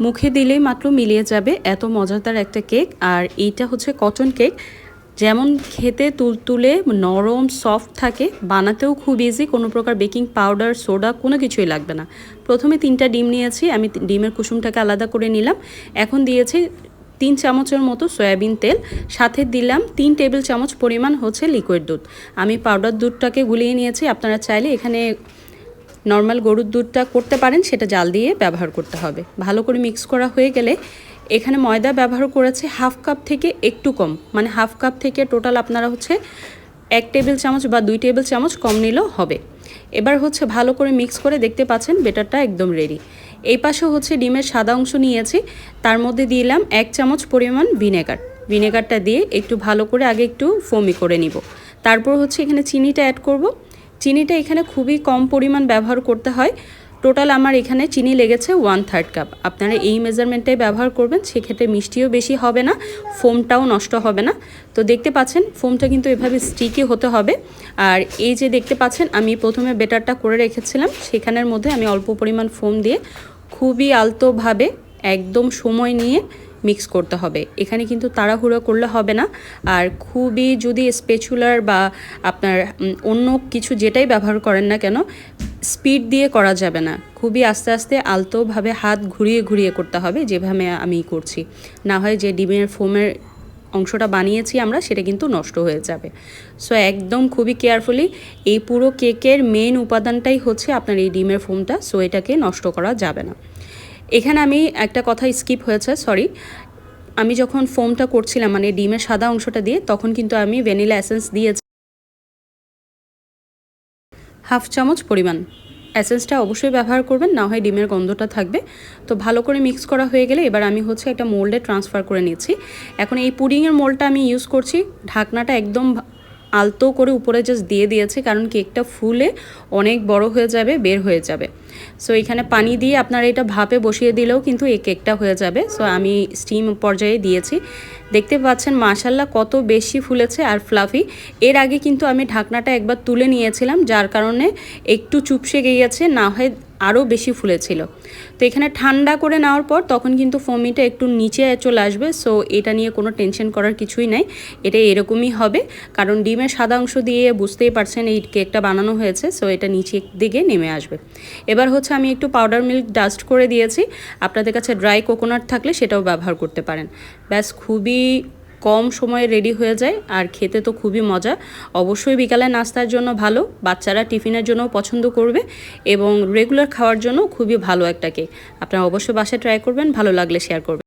মুখে দিলেই মাত্র মিলিয়ে যাবে এত মজাদার একটা কেক। আর এইটা হচ্ছে কটন কেক। যেমন খেতে তুলতুলে, নরম, সফট থাকে, বানাতেও খুব ইজি কোনো প্রকার বেকিং পাউডার, সোডা, কোনো কিছুই লাগবে না। প্রথমে তিনটা ডিম নিয়েছি, আমি ডিমের কুসুমটাকে আলাদা করে নিলাম। এখন দিয়েছি তিন চামচের মতো সয়াবিন তেল। সাথে দিলাম তিন টেবিল চামচ পরিমাণ হচ্ছে লিকুইড দুধ। আমি পাউডার দুধটাকে গুলিয়ে নিয়েছি, আপনারা চাইলে এখানে নর্মাল গরুর দুধটা করতে পারেন, সেটা জাল দিয়ে ব্যবহার করতে হবে। ভালো করে মিক্স করা হয়ে গেলে এখানে ময়দা ব্যবহার করেছে হাফ কাপ থেকে একটু কম। মানে হাফ কাপ থেকে টোটাল আপনারা হচ্ছে এক টেবিল চামচ বা দুই টেবিল চামচ কম নিলেও হবে। এবার হচ্ছে ভালো করে মিক্স করে দেখতে পাচ্ছেন, বেটারটা একদম রেডি এই পাশে হচ্ছে ডিমের সাদা অংশ নিয়েছি। তার মধ্যে দিলাম এক চামচ পরিমাণ ভিনেগার। ভিনেগারটা দিয়ে একটু ভালো করে আগে একটু ফোমি করে নিব। তারপর হচ্ছে এখানে চিনিটা অ্যাড করব। চিনিটা এখানে খুবই কম পরিমাণ ব্যবহার করতে হয়। টোটাল আমার এখানে চিনি লেগেছে ওয়ান থার্ড কাপ আপনারা এই মেজারমেন্টটাই ব্যবহার করবেন, সেক্ষেত্রে মিষ্টিও বেশি হবে না, ফোমটাও নষ্ট হবে না। তো দেখতে পাচ্ছেন, ফোমটা কিন্তু এভাবে স্টিকি হতে হবে। আর এই যে দেখতে পাচ্ছেন, আমি প্রথমে বেটারটা করে রেখেছিলাম, সেখানের মধ্যে আমি অল্প পরিমাণ ফোম দিয়ে খুবই আলতোভাবে, একদম সময় নিয়ে মিক্স করতে হবে। এখানে কিন্তু তাড়াহুড়ো করলে হবে না। আর খুবই যদি স্পেচুলার বা আপনার অন্য কিছু যেটাই ব্যবহার করেন না কেন স্পিড দিয়ে করা যাবে না। খুবই আস্তে আস্তে আলতোভাবে হাত ঘুরিয়ে ঘুরিয়ে করতে হবে, যেভাবে আমি করছি। না হয় যে ডিমের ফোমের অংশটা বানিয়েছি আমরা, সেটা কিন্তু নষ্ট হয়ে যাবে। সো একদম খুবই কেয়ারফুলি এই পুরো কেকের মেন উপাদানটাই হচ্ছে আপনার এই ডিমের ফোমটা সো এটাকে নষ্ট করা যাবে না। এখানে আমি একটা কথা স্কিপ হয়েছে সরি আমি যখন ফোমটা করছিলাম মানে ডিমের সাদা অংশটা দিয়ে, তখন কিন্তু আমি ভ্যানিলা এসেন্স দিয়েছি। হাফ চামচ পরিমাণ। অ্যাসেন্সটা অবশ্যই ব্যবহার করবেন, না হয় ডিমের গন্ধটা থাকবে। তো ভালো করে মিক্স করা হয়ে গেলে, এবার আমি হচ্ছে একটা মোল্ডে ট্রান্সফার করে নিচ্ছি। এখন এই পুডিংয়ের মোল্ডটা আমি ইউজ করছি, ঢাকনাটা একদম আলতো করে উপরে জাস্ট দিয়ে দিয়েছি, কারণ কেকটা ফুলে অনেক বড় হয়ে যাবে, বের হয়ে যাবে। সো এখানে পানি দিয়ে আপনারা এটা ভাপে বসিয়ে দিলেও কিন্তু এই কেকটা হয়ে যাবে। সো আমি স্টিম পর্যায়ে দিয়েছি। দেখতে পাচ্ছেন মাশাল্লাহ কত বেশি ফুলেছে আর ফ্লাফি এর আগে কিন্তু আমি ঢাকনাটা একবার তুলে নিয়েছিলাম, যার কারণে একটু চুপসে গিয়েছে, না হয় আরও বেশি ফুলেছিল। তো এখানে ঠান্ডা করে নেওয়ার পর তখন কিন্তু ফমিটা একটু নিচে চলে আসবে। সো এটা নিয়ে কোনো টেনশন করার কিছুই নাই। এটা এরকমই হবে। কারণ ডিমের সাদা অংশ দিয়ে বুঝতেই পারছেন এই কেকটা বানানো হয়েছে। সো এটা নিচের দিকে নেমে আসবে। এবার হচ্ছে আমি একটু পাউডার মিল্ক ডাস্ট করে দিয়েছি। আপনাদের কাছে ড্রাই কোকোনাট থাকলে সেটাও ব্যবহার করতে পারেন। ব্যাস খুবই কম সময়ে রেডি হয়ে যায়, আর খেতে তো খুবই মজা। অবশ্যই বিকালে নাস্তার জন্য ভালো, বাচ্চারা টিফিনের জন্য পছন্দ করবে, এবং রেগুলার খাওয়ার জন্য খুবই ভালো একটা কেক আপনারা অবশ্যই বাসায় ট্রাই করবেন, ভালো লাগলে শেয়ার করবেন।